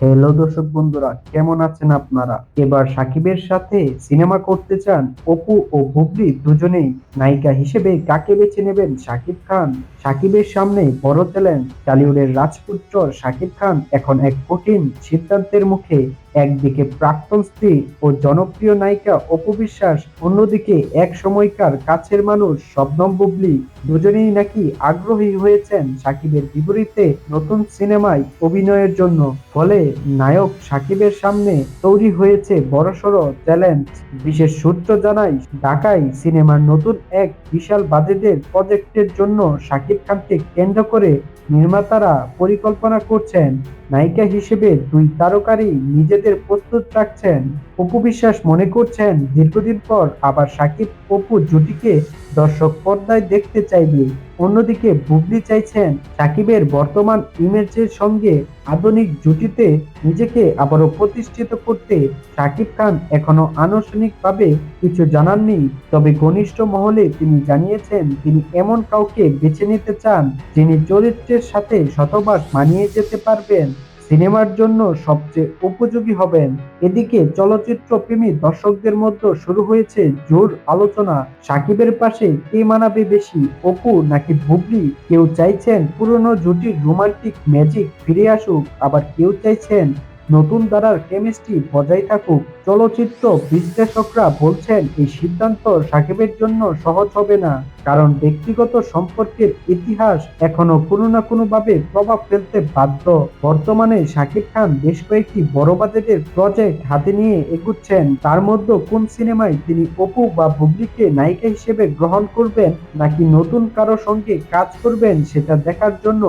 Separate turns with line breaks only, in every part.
Hello দর্শক বন্ধুরা, কেমন আছেন আপনারা? এবার সাকিবের সাথে সিনেমা করতে চান অপু ও বুবলি দুজনেই। নায়িকা হিসেবে কাকে বেছে নেবেন সাকিব খান? সাকিবের সামনে বড় চ্যালেঞ্জ টলিউডের রাজপুত্র সাকিব খান এখন এক কঠিন সিদ্ধান্তের মুখে। একদিকে প্রাক্তন স্ত্রী ও জনপ্রিয় নায়িকা অপু বিশ্বাস, অন্যদিকে এক সময়কার কাছের মানুষ শবনম বুবলি। দুজনেই নাকি আগ্রহী হয়েছেন সাকিবের বিপরীতে নতুন সিনেমায় অভিনয়ের জন্য। ফলে নায়ক সাকিবের সামনে তৈরি হয়েছে বড়সড় চ্যালেঞ্জ বিশেষ সূত্র জানায়, ঢাকায় সিনেমার নতুন এক বিশাল বাজেটের প্রজেক্টের জন্য সাকিব খানকে কেন্দ্র করে নির্মাতারা পরিকল্পনা করছেন। নায়িকা হিসেবে দুই তারকারই নিজেদের প্রস্তুত রাখছেন। অপু বিশ্বাস মনে করছেন, দীর্ঘদিন পর আবার সাকিব অপু জুটিকে দর্শক পর্দায় দেখতে চাইবে। অন্যদিকে বুবলি চাইছেন সাকিবের বর্তমান ইমেজের সঙ্গে আধুনিক জুটিতে নিজেকে আবারও প্রতিষ্ঠিত করতে। সাকিব খান এখনও আনুষ্ঠানিকভাবে কিছু জানাননি, তবে ঘনিষ্ঠ মহলে তিনি জানিয়েছেন, তিনি এমন কাউকে বেছে নিতে চান যিনি চরিত্রের সাথে শতভাগ মানিয়ে যেতে পারবেন। সিনেমার জন্য সবচেয়ে উপযোগী হবেন। এদিকে চলচ্চিত্র প্রেমী দর্শকদের মধ্যে শুরু হয়েছে জোর আলোচনা। সাকিবের পাশে কে মানাবে বেশি, অপু নাকি বুবলি? কেউ চাইছেন পুরনো জুটির রোমান্টিক ম্যাজিক ফিরে আসুক, আবার কেউ চাইছেন নতুন ধারার কেমিস্ট্রি বজায় থাকুক, চলচ্চিত্র বিশ্লেষকরা বলছেন এই সিদ্ধান্ত সাকিবের জন্য সহজ হবে না, কারণ ব্যক্তিগত সম্পর্কের ইতিহাস এখনও কোনো না কোনো ভাবে প্রভাব ফেলতে বাধ্য। বর্তমানে সাকিব খান বেশ কয়েকটি বড় বাজেটের প্রজেক্ট হাতে নিয়ে এগুচ্ছেন, তার মধ্যে কোন সিনেমায় তিনি অপু বা বুবলিকে নায়িকা হিসেবে গ্রহণ করবেন, নাকি নতুন কারও সঙ্গে কাজ করবেন, সেটা দেখার জন্য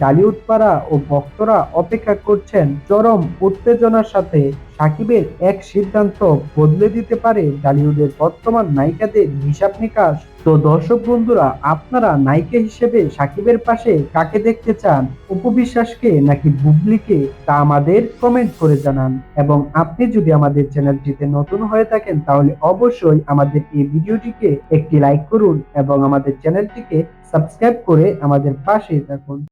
ডালিউড পাড়া ও ভক্তরা অপেক্ষা করছেন চরম উত্তেজনার সাথে সাকিবের এক সিদ্ধান্ত বদলে দিতে পারে ডালিউডের বর্তমান নায়িকাদের হিসাব নিকাশ। তো দর্শক বন্ধুরা, আপনারা নায়িকা হিসেবে সাকিবের পাশে কাকে দেখতে চান? উপবিশ্বাসকে নাকি বুবলিকে? তা আমাদের কমেন্ট করে জানান। এবং আপনি যদি আমাদের চ্যানেলটিতে নতুন হয়ে থাকেন, তাহলে অবশ্যই আমাদের এই ভিডিওটিকে একটি লাইক করুন এবং আমাদের চ্যানেলটিকে সাবস্ক্রাইব করে আমাদের পাশে থাকুন।